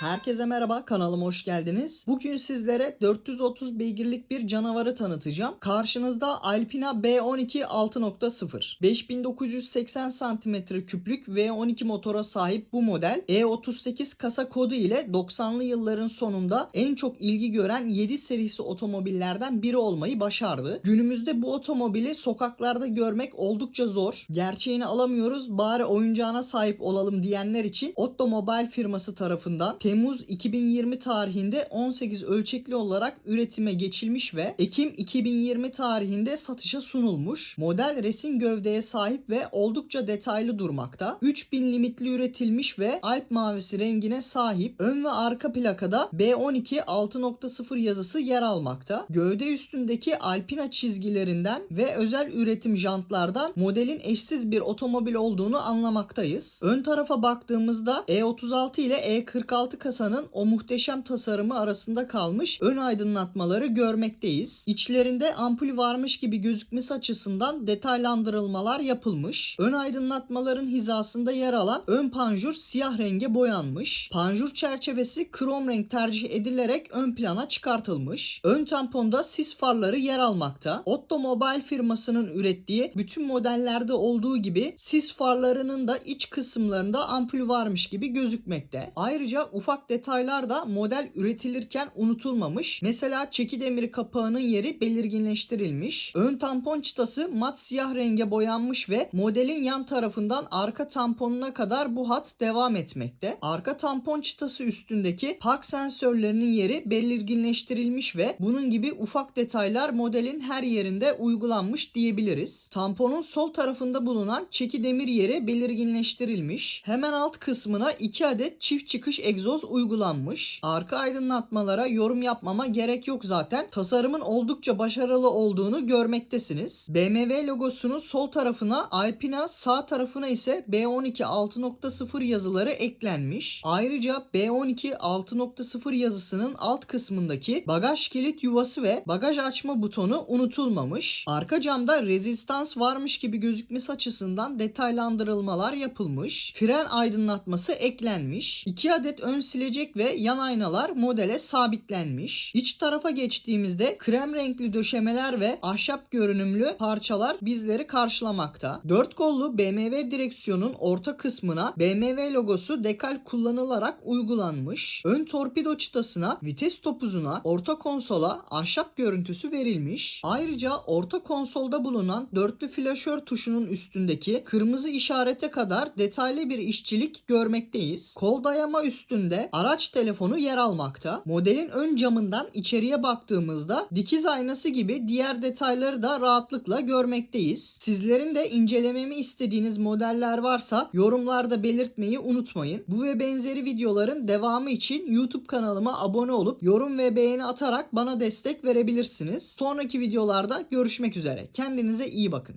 Herkese merhaba kanalıma hoş geldiniz. Bugün sizlere 430 beygirlik bir canavarı tanıtacağım. Karşınızda Alpina B12 6.0. 5980 cm küplük V12 motora sahip bu model E38 kasa kodu ile 90'lı yılların sonunda en çok ilgi gören 7 serisi otomobillerden biri olmayı başardı. Günümüzde bu otomobili sokaklarda görmek oldukça zor. Gerçeğini alamıyoruz bari oyuncağına sahip olalım diyenler için Ottomobile firması tarafından Temmuz 2020 tarihinde 18 ölçekli olarak üretime geçilmiş ve Ekim 2020 tarihinde satışa sunulmuş. Model resim gövdeye sahip ve oldukça detaylı durmakta. 3000 limitli üretilmiş ve Alp mavisi rengine sahip. Ön ve arka plakada B12 6.0 yazısı yer almakta. Gövde üstündeki Alpina çizgilerinden ve özel üretim jantlardan modelin eşsiz bir otomobil olduğunu anlamaktayız. Ön tarafa baktığımızda E36 ile E46 kasanın o muhteşem tasarımı arasında kalmış ön aydınlatmaları görmekteyiz. İçlerinde ampul varmış gibi gözükmesi açısından detaylandırılmalar yapılmış. Ön aydınlatmaların hizasında yer alan ön panjur siyah renge boyanmış. Panjur çerçevesi krom renk tercih edilerek ön plana çıkartılmış. Ön tamponda sis farları yer almakta. Ottomobile firmasının ürettiği bütün modellerde olduğu gibi sis farlarının da iç kısımlarında ampul varmış gibi gözükmekte. Ayrıca ufak detaylar da model üretilirken unutulmamış. Mesela çeki demiri kapağının yeri belirginleştirilmiş. Ön tampon çıtası mat siyah renge boyanmış ve modelin yan tarafından arka tamponuna kadar bu hat devam etmekte. Arka tampon çıtası üstündeki park sensörlerinin yeri belirginleştirilmiş ve bunun gibi ufak detaylar modelin her yerinde uygulanmış diyebiliriz. Tamponun sol tarafında bulunan çeki demir yeri belirginleştirilmiş. Hemen alt kısmına 2 adet çift çıkış egzoz uygulanmış. Arka aydınlatmalara yorum yapmama gerek yok zaten. Tasarımın oldukça başarılı olduğunu görmektesiniz. BMW logosunun sol tarafına Alpina, sağ tarafına ise B12 6.0 yazıları eklenmiş. Ayrıca B12 6.0 yazısının alt kısmındaki bagaj kilit yuvası ve bagaj açma butonu unutulmamış. Arka camda rezistans varmış gibi gözükmesi açısından detaylandırılmalar yapılmış. Fren aydınlatması eklenmiş. 2 adet ön silecek ve yan aynalar modele sabitlenmiş. İç tarafa geçtiğimizde krem renkli döşemeler ve ahşap görünümlü parçalar bizleri karşılamakta. 4 kollu BMW direksiyonun orta kısmına BMW logosu dekal kullanılarak uygulanmış. Ön torpido çıtasına, vites topuzuna, orta konsola ahşap görüntüsü verilmiş. Ayrıca orta konsolda bulunan dörtlü flaşör tuşunun üstündeki kırmızı işarete kadar detaylı bir işçilik görmekteyiz. Kol dayama üstünde araç telefonu yer almakta. Modelin ön camından içeriye baktığımızda dikiz aynası gibi diğer detayları da rahatlıkla görmekteyiz. Sizlerin de incelememi istediğiniz modeller varsa yorumlarda belirtmeyi unutmayın. Bu ve benzeri videoların devamı için YouTube kanalıma abone olup yorum ve beğeni atarak bana destek verebilirsiniz. Sonraki videolarda görüşmek üzere. Kendinize iyi bakın.